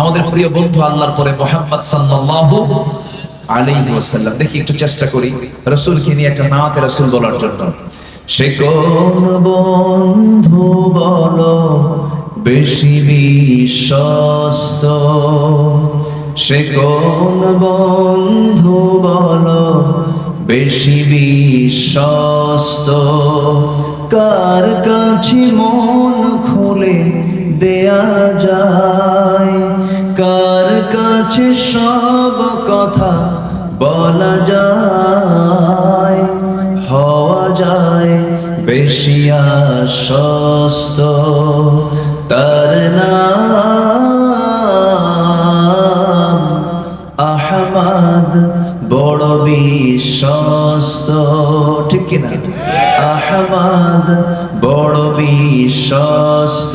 আমাদের প্রিয় বন্ধু আল্লাহর পরে মোহাম্মদ সাল্লাল্লাহু আলাইহি ওয়াসাল্লাম। দেখি একটু চেষ্টা করি রাসূলকে নিয়ে একটা নাতে রাসূল বলার জন্য। সে কোন বন্ধু বলো, বেশি বিশ্বস্ত? সে কোন বন্ধু বলো, বেশি বিশ্বস্ত? কার কাছে মন খুলে দেয়া যায়? কাছে সব কথা বলা যায়, হওয়া যায়, বেশি আশ্বস্ত। তার নাম আহমদ, বড় বিশ্বস্ত। ঠিক কিনা আহমদ, বড় বিশ্বস্ত।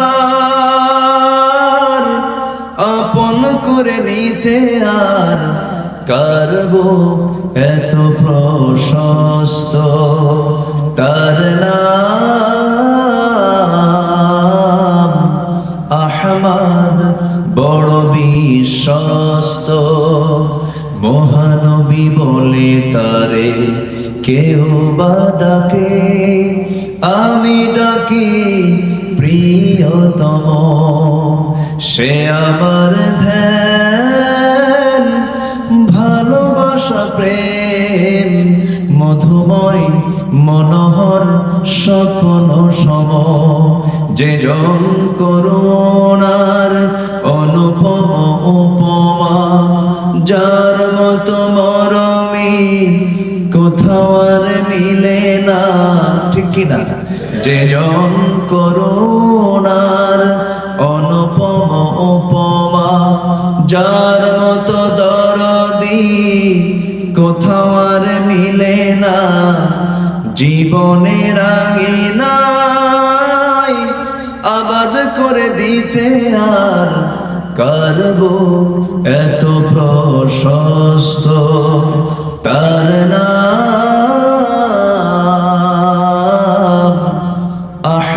করে নিতে আর কারব এত প্রশস্ত তার নাম আহমদ বড় বিশ্বস্ত। মহানবী বলে তারে কেউ বা ডাকে। আমি ডাকি প্রিয়তম সে আমার ধ্যান, ভালোবাসা, প্রেম, মধুময়, মনোহর, স্বপ্ন, সম। যে জন করুণার অনুপম উপমা, যার মতো মরমি কোথাও আর মিলে না, ঠিক কিনা? যে জন করুণার কোথাও আর মিলে না, জীবনের আগে নাই। আবাদ করে দিতে আর কারব এত প্রশস্ত, তার নাম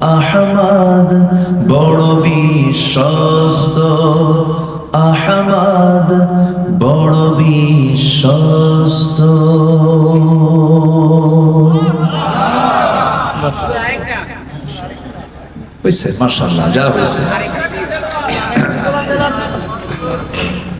আহমদ বড় বিশ্বস্ত। আহমাদ বড় বিশ্বস্ত। হয়েছে মাসাল্লাহ যা হয়েছে